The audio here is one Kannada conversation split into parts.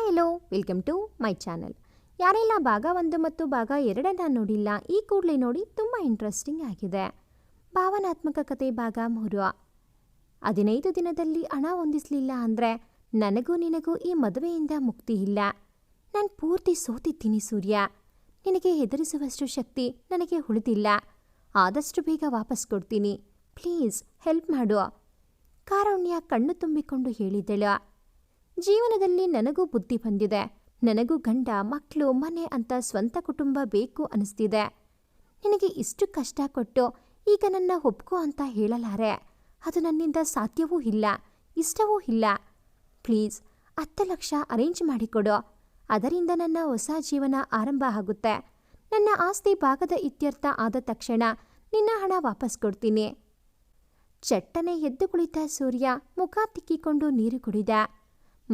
Hi hello, welcome to my channel. ಯಾರೆಲ್ಲ ಭಾಗ ಒಂದು ಮತ್ತು ಭಾಗ ಎರಡನ್ನ ನೋಡಿಲ್ಲ, ಈ ಕೂಡಲೇ ನೋಡಿ ತುಂಬ ಇಂಟ್ರೆಸ್ಟಿಂಗ್ ಆಗಿದೆ. ಭಾವನಾತ್ಮಕ ಕತೆ ಭಾಗ ಮೂರು. ಹದಿನೈದು ದಿನದಲ್ಲಿ ಹಣ ಹೊಂದಿಸಲಿಲ್ಲ ಅಂದರೆ ನನಗೂ ನಿನಗೂ ಈ ಮದುವೆಯಿಂದ ಮುಕ್ತಿ ಇಲ್ಲ. ನಾನು ಪೂರ್ತಿ ಸೋತಿದ್ದೀನಿ ಸೂರ್ಯ. ನಿನಗೆ ಹೆದರಿಸುವಷ್ಟು ಶಕ್ತಿ ನನಗೆ ಉಳಿದಿಲ್ಲ. ಆದಷ್ಟು ಬೇಗ ವಾಪಸ್ ಕೊಡ್ತೀನಿ. ಪ್ಲೀಸ್, ಹೆಲ್ಪ್ ಮಾಡು. ಕಾರುಣ್ಯ ಕಣ್ಣು ತುಂಬಿಕೊಂಡು ಹೇಳಿದಳು. ಜೀವನದಲ್ಲಿ ನನಗೂ ಬುದ್ಧಿ ಬಂದಿದೆ. ನನಗೂ ಗಂಡ ಮಕ್ಕಳು ಮನೆ ಅಂತ ಸ್ವಂತ ಕುಟುಂಬ ಬೇಕು ಅನಿಸ್ತಿದೆ. ನಿನಗೆ ಇಷ್ಟು ಕಷ್ಟ ಕೊಟ್ಟು ಈಗ ನನ್ನ ಒಪ್ಕೋ ಅಂತ ಹೇಳಲಾರೆ. ಅದು ನನ್ನಿಂದ ಸಾಧ್ಯವೂ ಇಲ್ಲ, ಇಷ್ಟವೂ ಇಲ್ಲ. ಪ್ಲೀಸ್, ಹತ್ತು ಲಕ್ಷ ಅರೇಂಜ್ ಮಾಡಿಕೊಡು. ಅದರಿಂದ ನನ್ನ ಹೊಸ ಜೀವನ ಆರಂಭ ಆಗುತ್ತೆ. ನನ್ನ ಆಸ್ತಿ ಭಾಗದ ಇತ್ಯರ್ಥ ಆದ ತಕ್ಷಣ ನಿನ್ನ ಹಣ ವಾಪಸ್ ಕೊಡ್ತೀನಿ. ಚಟ್ಟನೆ ಎದ್ದು ಕುಳಿತ ಸೂರ್ಯ ಮುಖ ತಿಕ್ಕಿಕೊಂಡು ನೀರು ಕುಡಿದ.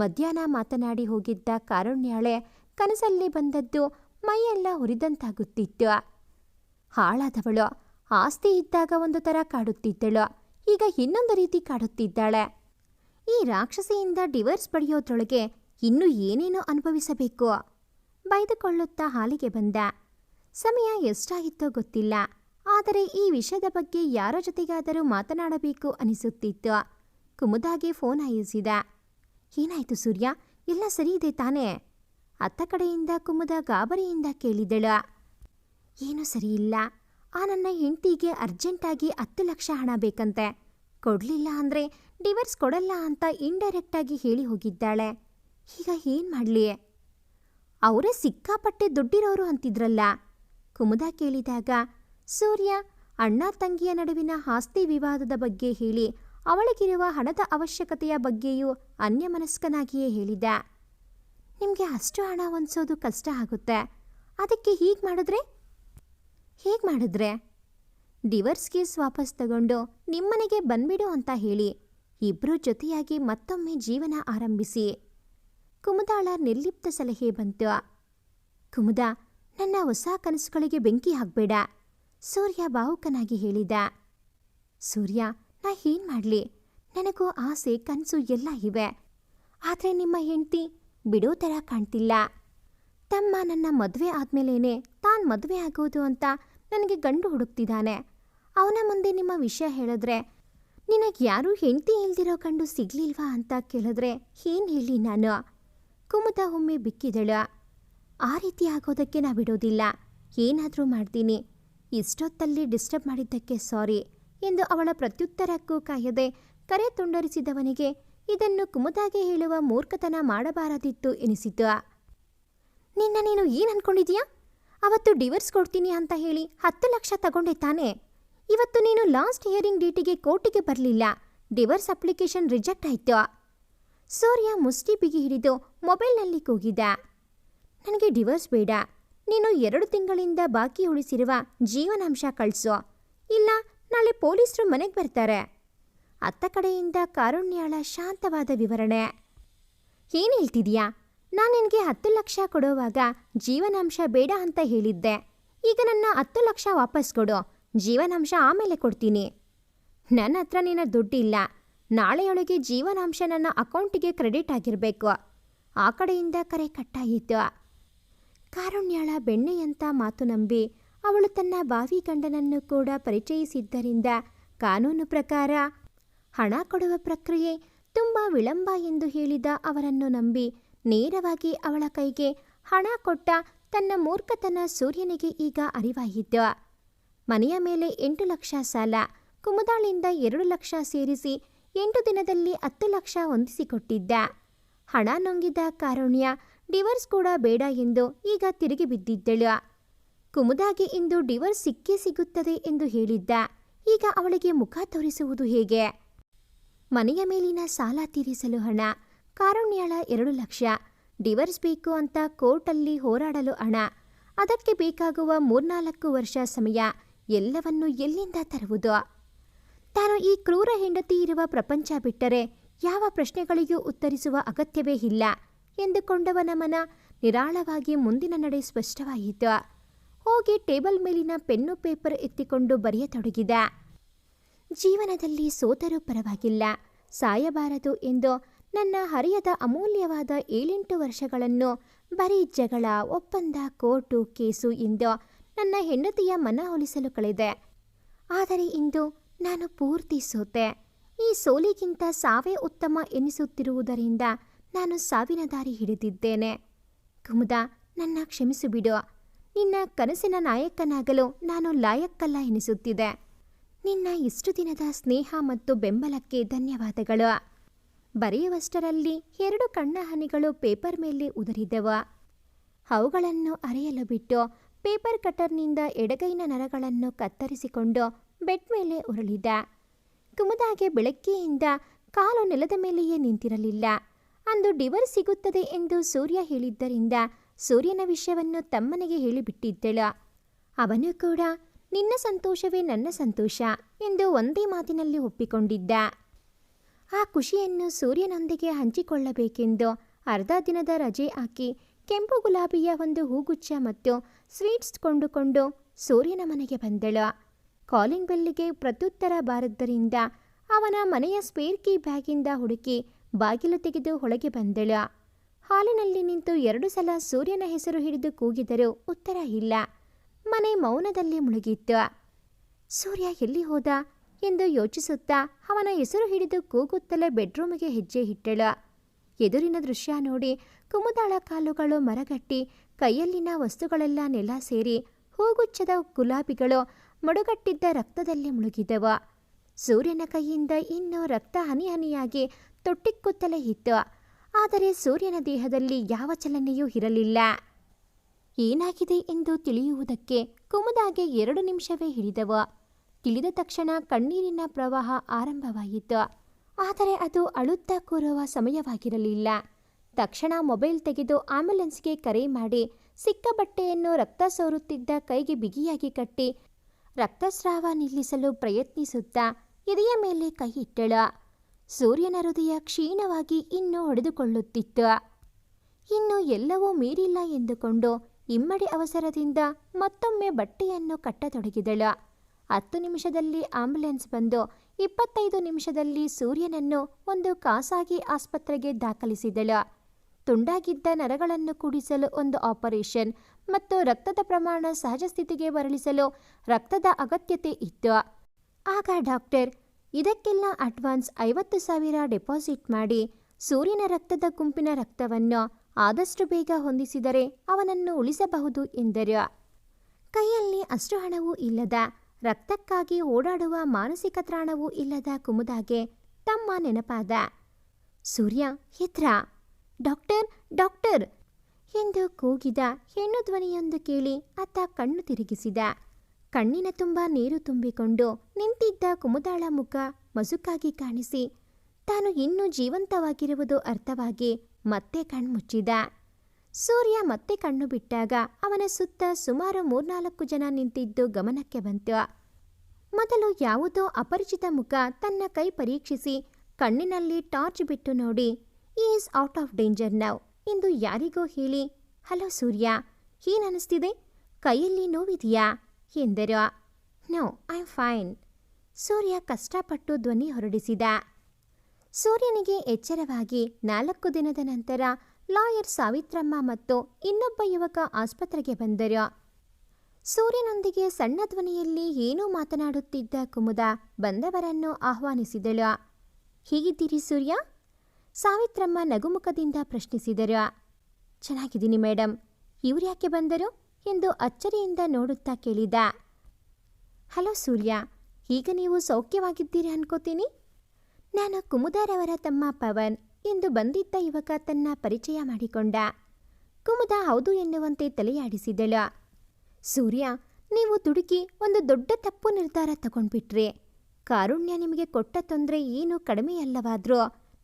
ಮಧ್ಯಾಹ್ನ ಮಾತನಾಡಿ ಹೋಗಿದ್ದ ಕಾರುಣ್ಯಾಳೆ ಕನಸಲ್ಲಿ ಬಂದದ್ದು ಮೈಯೆಲ್ಲ ಹುರಿದಂತಾಗುತ್ತಿತ್ತು ಹಾಳಾದವಳು, ಆಸ್ತಿ ಇದ್ದಾಗ ಒಂದು ಥರ ಕಾಡುತ್ತಿದ್ದಳು, ಈಗ ಇನ್ನೊಂದು ರೀತಿ ಕಾಡುತ್ತಿದ್ದಾಳೆ. ಈ ರಾಕ್ಷಸಿಯಿಂದ ಡಿವರ್ಸ್ ಪಡೆಯೋದ್ರೊಳಗೆ ಇನ್ನೂ ಏನೇನೋ ಅನುಭವಿಸಬೇಕು? ಬೈದುಕೊಳ್ಳುತ್ತಾ ಹಾಲಿಗೆ ಬಂದ. ಸಮಯ ಎಷ್ಟಾಗಿತ್ತೋ ಗೊತ್ತಿಲ್ಲ, ಆದರೆ ಈ ವಿಷಯದ ಬಗ್ಗೆ ಯಾರ ಜೊತೆಗಾದರೂ ಮಾತನಾಡಬೇಕು ಅನಿಸುತ್ತಿತ್ತು. ಕುಮುದಾಗೆ ಫೋನ್ ಹಾಯಿಸಿದ. ಏನಾಯ್ತು ಸೂರ್ಯ? ಎಲ್ಲ ಸರಿ ಇದೆ ತಾನೇ? ಅತ್ತ ಕಡೆಯಿಂದ ಕುಮುದ ಗಾಬರಿಯಿಂದ ಕೇಳಿದಳು. ಏನೂ ಸರಿಯಿಲ್ಲ ಆ ನನ್ನ ಹೆಂಡತಿಗೆ ಅರ್ಜೆಂಟಾಗಿ ಹತ್ತು ಲಕ್ಷ ಹಣ ಬೇಕಂತೆ. ಕೊಡಲಿಲ್ಲ ಅಂದರೆ ಡಿವರ್ಸ್ ಕೊಡಲ್ಲ ಅಂತ ಇಂಡೈರೆಕ್ಟಾಗಿ ಹೇಳಿ ಹೋಗಿದ್ದಾಳೆ. ಈಗ ಏನು ಮಾಡಲಿ? ಅವರೇ ಸಿಕ್ಕಾಪಟ್ಟೆ ದುಡ್ಡಿರೋರು ಅಂತಿದ್ರಲ್ಲ. ಕುಮುದ ಕೇಳಿದಾಗ, ಸೂರ್ಯ, ಅಣ್ಣ ತಂಗಿಯ ನಡುವಿನ ಆಸ್ತಿ ವಿವಾದದ ಬಗ್ಗೆ ಹೇಳಿ ಅವಳಿಗಿರುವ ಹಣದ ಅವಶ್ಯಕತೆಯ ಬಗ್ಗೆಯೂ ಅನ್ಯಮನಸ್ಕನಾಗಿಯೇ ಹೇಳಿದ ನಿಮಗೆ ಅಷ್ಟು ಹಣ ಹೊಂದಿಸೋದು ಕಷ್ಟ ಆಗುತ್ತೆ. ಅದಕ್ಕೆ ಹೀಗೆ ಮಾಡಿದ್ರೆ? ಹೇಗೆ ಮಾಡಿದ್ರೆ? ಡಿವರ್ಸ್ ಕೇಸ್ ವಾಪಸ್ ತಗೊಂಡು ನಿಮ್ಮನೆಗೆ ಬಂದ್ಬಿಡು ಅಂತ ಹೇಳಿ ಇಬ್ಬರೂ ಜೊತೆಯಾಗಿ ಮತ್ತೊಮ್ಮೆ ಜೀವನ ಆರಂಭಿಸಿ. ಕುಮುದಾಳ ನಿರ್ಲಿಪ್ತ ಸಲಹೆ ಬಂತು. ಕುಮುದ, ನನ್ನ ಹೊಸ ಕನಸುಗಳಿಗೆ ಬೆಂಕಿ ಹಾಕಬೇಡ, ಸೂರ್ಯ ಭಾವುಕನಾಗಿ ಹೇಳಿದ. ಸೂರ್ಯ ನಾ ಏನ್ ಮಾಡ್ಲಿ. ನನಗೂ ಆಸೆ, ಕನಸು ಎಲ್ಲ ಇವೆ. ಆದರೆ ನಿಮ್ಮ ಹೆಂಡತಿ ಬಿಡೋ ಥರ ಕಾಣ್ತಿಲ್ಲ. ತಮ್ಮ ನನ್ನ ಮದುವೆ ಆದ್ಮೇಲೇನೆ ತಾನು ಮದುವೆ ಆಗೋದು ಅಂತ ನನಗೆ ಗಂಡು ಹುಡುಕ್ತಿದ್ದಾನೆ ಅವನ ಮುಂದೆ ನಿಮ್ಮ ವಿಷಯ ಹೇಳಿದ್ರೆ ನಿನಗೆ ಯಾರೂ ಹೆಂಡತಿ ಇಲ್ದಿರೋ ಕಂಡು ಸಿಗ್ಲಿಲ್ವಾ ಅಂತ ಕೇಳಿದ್ರೆ ಏನು ಹೇಳಿ ನಾನು? ಕುಮುದ ಒಮ್ಮೆ ಬಿಕ್ಕಿದಳು. ಆ ರೀತಿ ಆಗೋದಕ್ಕೆ ನಾ ಬಿಡೋದಿಲ್ಲ. ಏನಾದರೂ ಮಾಡ್ತೀನಿ. ಇಷ್ಟೊತ್ತಲ್ಲಿ ಡಿಸ್ಟರ್ಬ್ ಮಾಡಿದ್ದಕ್ಕೆ ಸಾರಿ ಎಂದು ಅವಳ ಪ್ರತ್ಯುತ್ತರಕ್ಕೂ ಕಾಯದೆ ಕರೆ ತುಂಡರಿಸಿದವನಿಗೆ, ಇದನ್ನು ಕುಮುದಾಗೆ ಹೇಳುವ ಮೂರ್ಖತನ ಮಾಡಬಾರದಿತ್ತು ಎನಿಸಿತು ನಿನ್ನ ನೀನು ಏನು ಅನ್ಕೊಂಡಿದೀಯಾ? ಅವತ್ತು ಡಿವರ್ಸ್ ಕೊಡ್ತೀನಿ ಅಂತ ಹೇಳಿ ಹತ್ತು ಲಕ್ಷ ತಗೊಂಡೆ ತಾನೆ. ಇವತ್ತು ನೀನು ಲಾಸ್ಟ್ ಹಿಯರಿಂಗ್ ಡೇಟಿಗೆ ಕೋರ್ಟಿಗೆ ಬರಲಿಲ್ಲ. ಡಿವರ್ಸ್ ಅಪ್ಲಿಕೇಶನ್ ರಿಜೆಕ್ಟ್ ಆಯ್ತು. ಸೂರ್ಯ ಮುಷ್ಟಿ ಬಿಗಿ ಹಿಡಿದು ಮೊಬೈಲ್ನಲ್ಲಿ ಕೂಗಿದ. ನನಗೆ ಡಿವರ್ಸ್ ಬೇಡ. ನೀನು ಎರಡು ತಿಂಗಳಿಂದ ಬಾಕಿ ಉಳಿಸಿರುವ ಜೀವನಾಂಶ ಕಳಿಸು. ಇಲ್ಲ ನಾಳೆ ಪೊಲೀಸರು ಮನೆಗೆ ಬರ್ತಾರೆ. ಅತ್ತ ಕಡೆಯಿಂದ ಕಾರುಣ್ಯಾಳ ಶಾಂತವಾದ ವಿವರಣೆ. ಏನು ಹೇಳ್ತಿದೀಯಾ? ನಾನು ನಿನಗೆ ಹತ್ತು ಲಕ್ಷ ಕೊಡುವಾಗ ಜೀವನಾಂಶ ಬೇಡ ಅಂತ ಹೇಳಿದ್ದೆ. ಈಗ ನನ್ನ ಹತ್ತು ಲಕ್ಷ ವಾಪಸ್ ಕೊಡು. ಜೀವನಾಂಶ ಆಮೇಲೆ ಕೊಡ್ತೀನಿ. ನನ್ನ ಹತ್ರ ನಿನ್ನ ದುಡ್ಡಿಲ್ಲ. ನಾಳೆಯೊಳಗೆ ಜೀವನಾಂಶ ನನ್ನ ಅಕೌಂಟಿಗೆ ಕ್ರೆಡಿಟ್ ಆಗಿರಬೇಕು. ಆ ಕಡೆಯಿಂದ ಕರೆ ಕಟ್ಟಾಯಿತು. ಕಾರುಣ್ಯಾಳ ಬೆಣ್ಣೆಯಂತ ಮಾತು ನಂಬಿ ಅವಳು ತನ್ನ ಬಾವಿ ಗಂಡನನ್ನು ಕೂಡ ಪರಿಚಯಿಸಿದ್ದರಿಂದ ಕಾನೂನು ಪ್ರಕಾರ ಹಣ ಕೊಡುವ ಪ್ರಕ್ರಿಯೆ ತುಂಬ ವಿಳಂಬ ಎಂದು ಹೇಳಿದ ಅವರನ್ನು ನಂಬಿ ನೇರವಾಗಿ ಅವಳ ಕೈಗೆ ಹಣ ಕೊಟ್ಟ ತನ್ನ ಮೂರ್ಖತನ ಸೂರ್ಯನಿಗೆ ಈಗ ಅರಿವಾಯಿತು. ಮನೆಯ ಮೇಲೆ ಎಂಟು ಲಕ್ಷ ಸಾಲ ಕುಮುದಾಳಿಂದ ಎರಡು ಲಕ್ಷ ಸೇರಿಸಿ ಎಂಟು ದಿನದಲ್ಲಿ ಹತ್ತು ಲಕ್ಷ ಹೊಂದಿಸಿಕೊಟ್ಟಿದ್ದ. ಹಣ ನುಂಗಿದ ಕಾರುಣ್ಯ ಡಿವರ್ಸ್ ಕೂಡ ಬೇಡ ಎಂದು ಈಗ ತಿರುಗಿ ಬಿದ್ದಿದ್ದಳು. ಕುಮುದಾಗೆ ಇಂದು ಡಿವರ್ಸ್ ಸಿಕ್ಕೇ ಸಿಗುತ್ತದೆ ಎಂದು ಹೇಳಿದ್ದ. ಈಗ ಅವಳಿಗೆ ಮುಖ ತೋರಿಸುವುದು ಹೇಗೆ? ಮನೆಯ ಮೇಲಿನ ಸಾಲ ತೀರಿಸಲು ಹಣ, ಕಾರುಣ್ಯಾಳ ಎರಡು ಲಕ್ಷ ಡಿವರ್ಸ್ ಬೇಕು ಅಂತ ಕೋರ್ಟಲ್ಲಿ ಹೋರಾಡಲು ಹಣ, ಅದಕ್ಕೆ ಬೇಕಾಗುವ ಮೂರ್ನಾಲ್ಕು ವರ್ಷ ಸಮಯ ಎಲ್ಲವನ್ನೂ ಎಲ್ಲಿಂದ ತರುವುದು? ತಾನು ಈ ಕ್ರೂರ ಹೆಂಡತಿ ಇರುವ ಪ್ರಪಂಚ ಬಿಟ್ಟರೆ ಯಾವ ಪ್ರಶ್ನೆಗಳಿಗೂ ಉತ್ತರಿಸುವ ಅಗತ್ಯವೇ ಇಲ್ಲ ಎಂದುಕೊಂಡವನ ಮನ ನಿರಾಳವಾಗಿ ಮುಂದಿನ ನಡೆ ಸ್ಪಷ್ಟವಾಯಿತು. ಹೋಗಿ ಟೇಬಲ್ ಮೇಲಿನ ಪೆನ್ನು ಪೇಪರ್ ಎತ್ತಿಕೊಂಡು ಬರೆಯತೊಡಗಿದ. ಜೀವನದಲ್ಲಿ ಸೋತರೂ ಪರವಾಗಿಲ್ಲ. ಸಾಯಬಾರದು ಎಂದು ನನ್ನ ಹರಿಯದ ಅಮೂಲ್ಯವಾದ ಏಳೆಂಟು ವರ್ಷಗಳನ್ನು ಬರೀ ಜಗಳ, ಒಪ್ಪಂದ, ಕೋರ್ಟು, ಕೇಸು ಎಂದು ನನ್ನ ಹೆಂಡತಿಯ ಮನ ಒಲಿಸಲು ಕಳೆದೆ. ಆದರೆ ಇಂದು ನಾನು ಪೂರ್ತಿ ಸೋತೆ. ಈ ಸೋಲಿಗಿಂತ ಸಾವೇ ಉತ್ತಮ ಎನಿಸುತ್ತಿರುವುದರಿಂದ ನಾನು ಸಾವಿನ ದಾರಿ ಹಿಡಿದಿದ್ದೇನೆ. ಕುಮುದ, ನನ್ನ ಕ್ಷಮಿಸಿಬಿಡು ನಿನ್ನ ಕನಸಿನ ನಾಯಕನಾಗಲು ನಾನು ಲಾಯಕ್ಕಲ್ಲ ಎನಿಸುತ್ತಿದೆ. ನಿನ್ನ ಇಷ್ಟು ದಿನದ ಸ್ನೇಹ ಮತ್ತು ಬೆಂಬಲಕ್ಕೆ ಧನ್ಯವಾದಗಳು. ಬರೆಯುವಷ್ಟರಲ್ಲಿ ಎರಡು ಕಣ್ಣ ಹನಿಗಳು ಪೇಪರ್ ಮೇಲೆ ಉದುರಿದವು. ಅವುಗಳನ್ನು ಅರೆಯಲು ಬಿಟ್ಟು ಪೇಪರ್ ಕಟರ್ನಿಂದ ಎಡಗೈನ ನರಗಳನ್ನು ಕತ್ತರಿಸಿಕೊಂಡು ಬೆಡ್ ಮೇಲೆ ಉರುಳಿದ. ಕುಮುದಾಗೆ ಬೆಳಗ್ಗೆಯಿಂದ ಕಾಲು ನೆಲದ ಮೇಲೆಯೇ ನಿಂತಿರಲಿಲ್ಲ. ಅಂದು ಡಿವರ್ಸ್ ಸಿಗುತ್ತದೆ ಎಂದು ಸೂರ್ಯ ಹೇಳಿದ್ದರಿಂದ ಸೂರ್ಯನ ವಿಷಯವನ್ನು ತಮ್ಮನಿಗೆ ಹೇಳಿಬಿಟ್ಟಿದ್ದಳು. ಅವನು ಕೂಡ, ನಿನ್ನ ಸಂತೋಷವೇ ನನ್ನ ಸಂತೋಷ ಎಂದು ಒಂದೇ ಮಾತಿನಲ್ಲಿ ಒಪ್ಪಿಕೊಂಡಿದ್ದ. ಆ ಖುಷಿಯನ್ನು ಸೂರ್ಯನೊಂದಿಗೆ ಹಂಚಿಕೊಳ್ಳಬೇಕೆಂದು ಅರ್ಧ ದಿನದ ರಜೆ ಹಾಕಿ ಕೆಂಪು ಗುಲಾಬಿಯ ಒಂದು ಹೂಗುಚ್ಛ ಮತ್ತು ಸ್ವೀಟ್ಸ್ ಕೊಂಡುಕೊಂಡು ಸೂರ್ಯನ ಮನೆಗೆ ಬಂದಳು. ಕಾಲಿಂಗ್ ಬೆಲ್ಲಿಗೆ ಪ್ರತ್ಯುತ್ತರ ಬಾರದ್ದರಿಂದ ಅವನ ಮನೆಯ ಸ್ಪೇರ್ ಕೀ ಬ್ಯಾಗಿಂದ ಹುಡುಕಿ ಬಾಗಿಲು ತೆಗೆದು ಒಳಗೆ ಬಂದಳು. ಹಾಲಿನಲ್ಲಿ ನಿಂತು ಎರಡು ಸಲ ಸೂರ್ಯನ ಹೆಸರು ಹಿಡಿದು ಕೂಗಿದರೂ ಉತ್ತರ ಇಲ್ಲ. ಮನೆ ಮೌನದಲ್ಲಿ ಮುಳುಗಿತ್ತು. ಸೂರ್ಯ ಎಲ್ಲಿ ಹೋದ ಎಂದು ಯೋಚಿಸುತ್ತಾ ಅವನ ಹೆಸರು ಹಿಡಿದು ಕೂಗುತ್ತಲೇ ಬೆಡ್ರೂಮಿಗೆ ಹೆಜ್ಜೆ ಇಟ್ಟಳು. ಎದುರಿನ ದೃಶ್ಯ ನೋಡಿ ಕುಮುದಾಳ ಕಾಲುಗಳು ಮರಗಟ್ಟಿ, ಕೈಯಲ್ಲಿನ ವಸ್ತುಗಳೆಲ್ಲ ನೆಲ ಸೇರಿ ಹೂಗುಚ್ಚದ ಗುಲಾಬಿಗಳು ಮಡುಗಟ್ಟಿದ್ದ ರಕ್ತದಲ್ಲಿ ಮುಳುಗಿದವು. ಸೂರ್ಯನ ಕೈಯಿಂದ ಇನ್ನೂ ರಕ್ತ ಹನಿ ಹನಿಯಾಗಿ ತೊಟ್ಟಿಕ್ಕುತ್ತಲೇ ಇತ್ತು. ಆದರೆ ಸೂರ್ಯನ ದೇಹದಲ್ಲಿ ಯಾವ ಚಲನೆಯೂ ಇರಲಿಲ್ಲ. ಏನಾಗಿದೆ ಎಂದು ತಿಳಿಯುವುದಕ್ಕೆ ಕುಮುದಾಗೆ ಎರಡು ನಿಮಿಷವೇ ಹಿಡಿದವು. ತಿಳಿದ ತಕ್ಷಣ ಕಣ್ಣೀರಿನ ಪ್ರವಾಹ ಆರಂಭವಾಯಿತು. ಆದರೆ ಅದು ಅಳುತ್ತಾ ಕೂರುವ ಸಮಯವಾಗಿರಲಿಲ್ಲ. ತಕ್ಷಣ ಮೊಬೈಲ್ ತೆಗೆದು ಆಂಬ್ಯುಲೆನ್ಸ್ಗೆ ಕರೆ ಮಾಡಿ ಸಿಕ್ಕ ಬಟ್ಟೆಯನ್ನು ರಕ್ತ ಸೋರುತ್ತಿದ್ದ ಕೈಗೆ ಬಿಗಿಯಾಗಿ ಕಟ್ಟಿ ರಕ್ತಸ್ರಾವ ನಿಲ್ಲಿಸಲು ಪ್ರಯತ್ನಿಸುತ್ತಾ ಎದೆಯ ಮೇಲೆ ಕೈ ಇಟ್ಟಳು. ಸೂರ್ಯನ ಹೃದಯ ಕ್ಷೀಣವಾಗಿ ಇನ್ನೂ ಹೊಡೆದುಕೊಳ್ಳುತ್ತಿತ್ತು. ಇನ್ನು ಎಲ್ಲವೂ ಮೀರಿಲ್ಲ ಎಂದುಕೊಂಡು ಇಮ್ಮಡಿ ಅವಸರದಿಂದ ಮತ್ತೊಮ್ಮೆ ಬಟ್ಟೆಯನ್ನು ಕಟ್ಟತೊಡಗಿದಳು. ಹತ್ತು ನಿಮಿಷದಲ್ಲಿ ಆಂಬ್ಯುಲೆನ್ಸ್ ಬಂದು ಇಪ್ಪತ್ತೈದು ನಿಮಿಷದಲ್ಲಿ ಸೂರ್ಯನನ್ನು ಒಂದು ಖಾಸಗಿ ಆಸ್ಪತ್ರೆಗೆ ದಾಖಲಿಸಿದಳು. ತುಂಡಾಗಿದ್ದ ನರಗಳನ್ನು ಕೂಡಿಸಲು ಒಂದು ಆಪರೇಷನ್ ಮತ್ತು ರಕ್ತದ ಪ್ರಮಾಣ ಸಹಜ ಸ್ಥಿತಿಗೆ ಮರಳಿಸಲು ರಕ್ತದ ಅಗತ್ಯತೆ ಇತ್ತು. ಆಗ ಡಾಕ್ಟರ್ ಇದಕ್ಕೆಲ್ಲ ಅಡ್ವಾನ್ಸ್ ಐವತ್ತು ಸಾವಿರ ಡೆಪಾಸಿಟ್ ಮಾಡಿ ಸೂರ್ಯನ ರಕ್ತದ ಗುಂಪಿನ ರಕ್ತವನ್ನು ಆದಷ್ಟು ಬೇಗ ಹೊಂದಿಸಿದರೆ ಅವನನ್ನು ಉಳಿಸಬಹುದು ಎಂದರು. ಕೈಯಲ್ಲಿ ಅಷ್ಟು ಹಣವೂ ಇಲ್ಲದ, ರಕ್ತಕ್ಕಾಗಿ ಓಡಾಡುವ ಮಾನಸಿಕ ತ್ರಾಣವೂ ಇಲ್ಲದ ಕುಮುದಾಗೆ ತಮ್ಮ ನೆನಪಾದ, ಸೂರ್ಯ, ಎತ್ರ? Doctor doctor? ಎಂದು ಕೂಗಿದ ಹೆಣ್ಣು ಧ್ವನಿಯೊಂದು ಕೇಳಿ ಆತ ಕಣ್ಣು ತಿರುಗಿಸಿದ. ಕಣ್ಣಿನ ತುಂಬ ನೀರು ತುಂಬಿಕೊಂಡು ನಿಂತಿದ್ದ ಕುಮುದಾಳ ಮುಖ ಮಸುಕಾಗಿ ಕಾಣಿಸಿ, ತಾನು ಇನ್ನೂ ಜೀವಂತವಾಗಿರುವುದು ಅರ್ಥವಾಗಿ ಮತ್ತೆ ಕಣ್ಮುಚ್ಚಿದ ಸೂರ್ಯ ಮತ್ತೆ ಕಣ್ಣು ಬಿಟ್ಟಾಗ ಅವನ ಸುತ್ತ ಸುಮಾರು ಮೂರ್ನಾಲ್ಕು ಜನ ನಿಂತಿದ್ದು ಗಮನಕ್ಕೆ ಬಂತು. ಮೊದಲು ಯಾವುದೋ ಅಪರಿಚಿತ ಮುಖ ತನ್ನ ಕೈ ಪರೀಕ್ಷಿಸಿ ಕಣ್ಣಿನಲ್ಲಿ ಟಾರ್ಚ್ ಬಿಟ್ಟು ನೋಡಿ, is out of danger now. ಎಂದು ಯಾರಿಗೋ ಹೇಳಿ, ಹಲೋ ಸೂರ್ಯ ಏನನಿಸ್ತಿದೆ ಕೈಯಲ್ಲಿ ನೋವಿದೆಯಾ? ಎಂದರು, ನೋ, ಐ ಫೈನ್. ಸೂರ್ಯ ಕಷ್ಟಪಟ್ಟು ಧ್ವನಿ ಹೊರಡಿಸಿದ. ಸೂರ್ಯನಿಗೆ ಎಚ್ಚರವಾಗಿ ನಾಲ್ಕು ದಿನದ ನಂತರ ಲಾಯರ್ ಸಾವಿತ್ರಮ್ಮ ಮತ್ತು ಇನ್ನೊಬ್ಬ ಯುವಕ ಆಸ್ಪತ್ರೆಗೆ ಬಂದರು. ಸೂರ್ಯನೊಂದಿಗೆ ಸಣ್ಣ ಧ್ವನಿಯಲ್ಲಿ ಏನೂ ಮಾತನಾಡುತ್ತಿದ್ದ ಕುಮುದ ಬಂದವರನ್ನು ಆಹ್ವಾನಿಸಿದಳು. ಹೀಗಿದ್ದೀರಿ ಸೂರ್ಯ? ಸಾವಿತ್ರಮ್ಮ ನಗುಮುಖದಿಂದ ಪ್ರಶ್ನಿಸಿದರು. ಚೆನ್ನಾಗಿದ್ದೀನಿ ಮೇಡಮ್ ಇವ್ರ್ಯಾಕೆ ಬಂದರು? ಎಂದು ಅಚ್ಚರಿಯಿಂದ ನೋಡುತ್ತಾ ಕೇಳಿದ. ಹಲೋ ಸೂರ್ಯ, ಈಗ ನೀವು ಸೌಖ್ಯವಾಗಿದ್ದೀರಿ ಅನ್ಕೋತೀನಿ. ನಾನು ಕುಮುದಾರವರ ತಮ್ಮ ಪವನ್ ಎಂದು ಬಂದಿದ್ದ ಯುವಕ ತನ್ನ ಪರಿಚಯ ಮಾಡಿಕೊಂಡ. ಕುಮುದ ಹೌದು ಎನ್ನುವಂತೆ ತಲೆಯಾಡಿಸಿದಳು. ಸೂರ್ಯ, ನೀವು ತುಡುಕಿ ಒಂದು ದೊಡ್ಡ ತಪ್ಪು ನಿರ್ಧಾರ ತಗೊಂಡ್ಬಿಟ್ರಿ. ಕಾರುಣ್ಯ ನಿಮಗೆ ಕೊಟ್ಟ ತೊಂದರೆ ಏನು ಕಡಿಮೆಯಲ್ಲವಾದ್ರೂ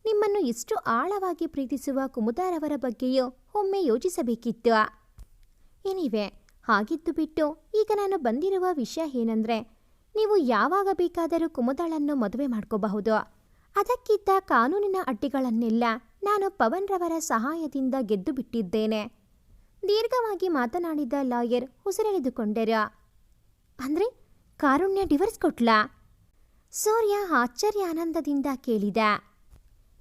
ನಿಮ್ಮನ್ನು ಇಷ್ಟು ಆಳವಾಗಿ ಪ್ರೀತಿಸುವ ಕುಮುದಾರವರ ಬಗ್ಗೆಯೂ ಒಮ್ಮೆ ಯೋಚಿಸಬೇಕಿತ್ತು. ಏನಿವೆ? ಹಾಗಿದ್ದು ಬಿಟ್ಟು ಈಗ ನಾನು ಬಂದಿರುವ ವಿಷಯ ಏನಂದ್ರೆ, ನೀವು ಯಾವಾಗ ಬೇಕಾದರೂ ಕುಮುದಳನ್ನು ಮದುವೆ ಮಾಡ್ಕೋಬಹುದು. ಅದಕ್ಕಿದ್ದ ಕಾನೂನಿನ ಅಡ್ಡಿಗಳನ್ನೆಲ್ಲ ನಾನು ಪವನ್ರವರ ಸಹಾಯದಿಂದ ಗೆದ್ದು ಬಿಟ್ಟಿದ್ದೇನೆ. ದೀರ್ಘವಾಗಿ ಮಾತನಾಡಿದ ಲಾಯರ್ ಉಸಿರೆಳೆದುಕೊಂಡರ. ಅಂದ್ರೆ ಕಾರುಣ್ಯ ಡಿವರ್ಸ್ ಕೊಟ್ಲಾ? ಸೂರ್ಯ ಆಶ್ಚರ್ಯ ಆನಂದದಿಂದ ಕೇಳಿದ.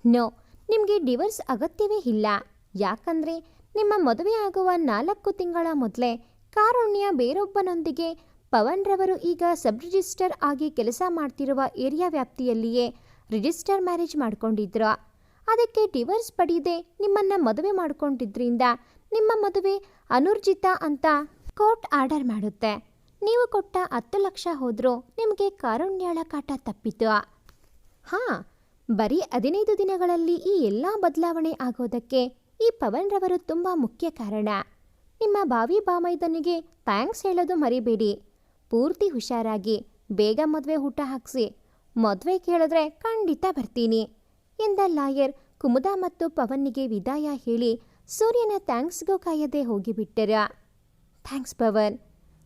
ನೋ, ನಿಮಗೆ ಡಿವರ್ಸ್ ಅಗತ್ಯವೇ ಇಲ್ಲ. ಯಾಕಂದರೆ ನಿಮ್ಮ ಮದುವೆ ಆಗುವ ನಾಲ್ಕು ತಿಂಗಳ ಮೊದಲೇ ಕಾರುಣ್ಯ ಬೇರೊಬ್ಬನೊಂದಿಗೆ ಪವನ್ ರವರು ಈಗ ಸಬ್ ರಿಜಿಸ್ಟರ್ ಆಗಿ ಕೆಲಸ ಮಾಡ್ತಿರುವ ಏರಿಯಾ ವ್ಯಾಪ್ತಿಯಲ್ಲಿಯೇ ರಿಜಿಸ್ಟರ್ ಮ್ಯಾರೇಜ್ ಮಾಡ್ಕೊಂಡಿದ್ರು. ಅದಕ್ಕೆ ಡಿವರ್ಸ್ ಪಡೆಯದೆ ನಿಮ್ಮನ್ನ ಮದುವೆ ಮಾಡ್ಕೊಂಡಿದ್ರಿಂದ ನಿಮ್ಮ ಮದುವೆ ಅನುರ್ಜಿತ ಅಂತ ಕೋರ್ಟ್ ಆರ್ಡರ್ ಮಾಡುತ್ತೆ. ನೀವು ಕೊಟ್ಟ ಹತ್ತು ಲಕ್ಷ ಹೋದರೂ ನಿಮಗೆ ಕಾರುಣ್ಯಳ ಕಾಟ ತಪ್ಪಿತು. ಹಾಂ, ಬರೀ ಹದಿನೈದು ದಿನಗಳಲ್ಲಿ ಈ ಎಲ್ಲ ಬದಲಾವಣೆ ಆಗೋದಕ್ಕೆ ಈ ಪವನ್ ರವರು ತುಂಬ ಮುಖ್ಯ ಕಾರಣ. ನಿಮ್ಮ ಬಾವಿ ಬಾಮೈದನಿಗೆ ಥ್ಯಾಂಕ್ಸ್ ಹೇಳೋದು ಮರಿಬೇಡಿ. ಪೂರ್ತಿ ಹುಷಾರಾಗಿ ಬೇಗ ಮದುವೆ ಊಟ ಹಾಕ್ಸಿ, ಮದುವೆ ಕೇಳಿದ್ರೆ ಖಂಡಿತ ಬರ್ತೀನಿ ಎಂದ ಲಾಯರ್ ಕುಮುದ ಮತ್ತು ಪವನ್ನಿಗೆ ವಿದಾಯ ಹೇಳಿ ಸೂರ್ಯನ ಥ್ಯಾಂಕ್ಸ್ಗೂ ಕಾಯದೆ ಹೋಗಿಬಿಟ್ಟರ. ಥ್ಯಾಂಕ್ಸ್ ಪವನ್.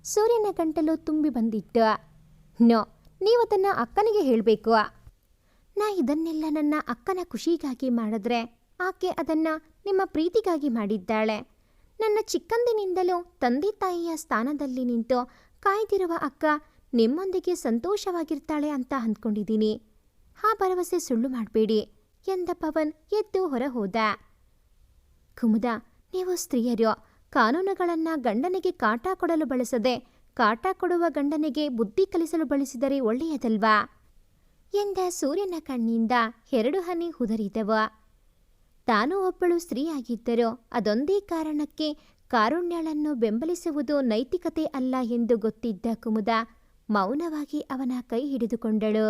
ಸೂರ್ಯನ ಗಂಟಲು ತುಂಬಿ ಬಂದಿಟ್ಟ. ನೋ, ನೀವು ಅದನ್ನು ಅಕ್ಕನಿಗೆ ಹೇಳಬೇಕು. ನಾ ಇದನ್ನೆಲ್ಲ ನನ್ನ ಅಕ್ಕನ ಖುಷಿಗಾಗಿ ಮಾಡಿದ್ರೆ ಆಕೆ ಅದನ್ನು ನಿಮ್ಮ ಪ್ರೀತಿಗಾಗಿ ಮಾಡಿದ್ದಾಳೆ. ನನ್ನ ಚಿಕ್ಕಂದಿನಿಂದಲೂ ತಂದೆ ತಾಯಿಯ ಸ್ಥಾನದಲ್ಲಿ ನಿಂತು ಕಾಯ್ದಿರುವ ಅಕ್ಕ ನಿಮ್ಮೊಂದಿಗೆ ಸಂತೋಷವಾಗಿರ್ತಾಳೆ ಅಂತ ಅಂದ್ಕೊಂಡಿದ್ದೀನಿ. ಆ ಭರವಸೆ ಸುಳ್ಳು ಮಾಡಬೇಡಿ ಎಂದ ಪವನ್ ಎದ್ದು ಹೊರ ಹೋದ ಕುಮುದ, ನೀವು ಸ್ತ್ರೀಯರು, ಕಾನೂನುಗಳನ್ನು ಗಂಡನಿಗೆ ಕಾಟ ಕೊಡಲು ಬಳಸದೆ ಕಾಟ ಕೊಡುವ ಗಂಡನಿಗೆ ಬುದ್ಧಿ ಕಲಿಸಲು ಬಳಸಿದರೆ ಒಳ್ಳೆಯದಲ್ವಾ? ಎಂದ ಸೂರ್ಯನ ಕಣ್ಣಿಂದ ಎರಡು ಹನಿ ಹುದರಿದವ ತಾನು ಒಬ್ಬಳು ಸ್ತ್ರೀಯಾಗಿದ್ದರೂ ಅದೊಂದೇ ಕಾರಣಕ್ಕೆ ಕಾರುಣ್ಯಳನ್ನು ಬೆಂಬಲಿಸುವುದು ನೈತಿಕತೆ ಅಲ್ಲ ಎಂದು ಗೊತ್ತಿದ್ದ ಕುಮುದ ಮೌನವಾಗಿ ಅವನ ಕೈ ಹಿಡಿದುಕೊಂಡಳು.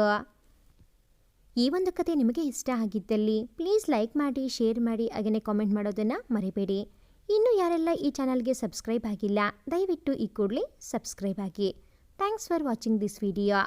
ಈ ಒಂದು ಕತೆ ನಿಮಗೆ ಇಷ್ಟ ಆಗಿದ್ದಲ್ಲಿ ಪ್ಲೀಸ್ ಲೈಕ್ ಮಾಡಿ ಶೇರ್ ಮಾಡಿ, ಹಾಗೆಯೇ ಕಾಮೆಂಟ್ ಮಾಡೋದನ್ನು ಮರಿಬೇಡಿ. ಇನ್ನು ಯಾರೆಲ್ಲ ಈ ಚಾನಲ್ಗೆ ಸಬ್ಸ್ಕ್ರೈಬ್ ಆಗಿಲ್ಲ, ದಯವಿಟ್ಟು ಈ ಕೂಡಲೇ ಸಬ್ಸ್ಕ್ರೈಬ್ ಆಗಿ. Thanks for watching this video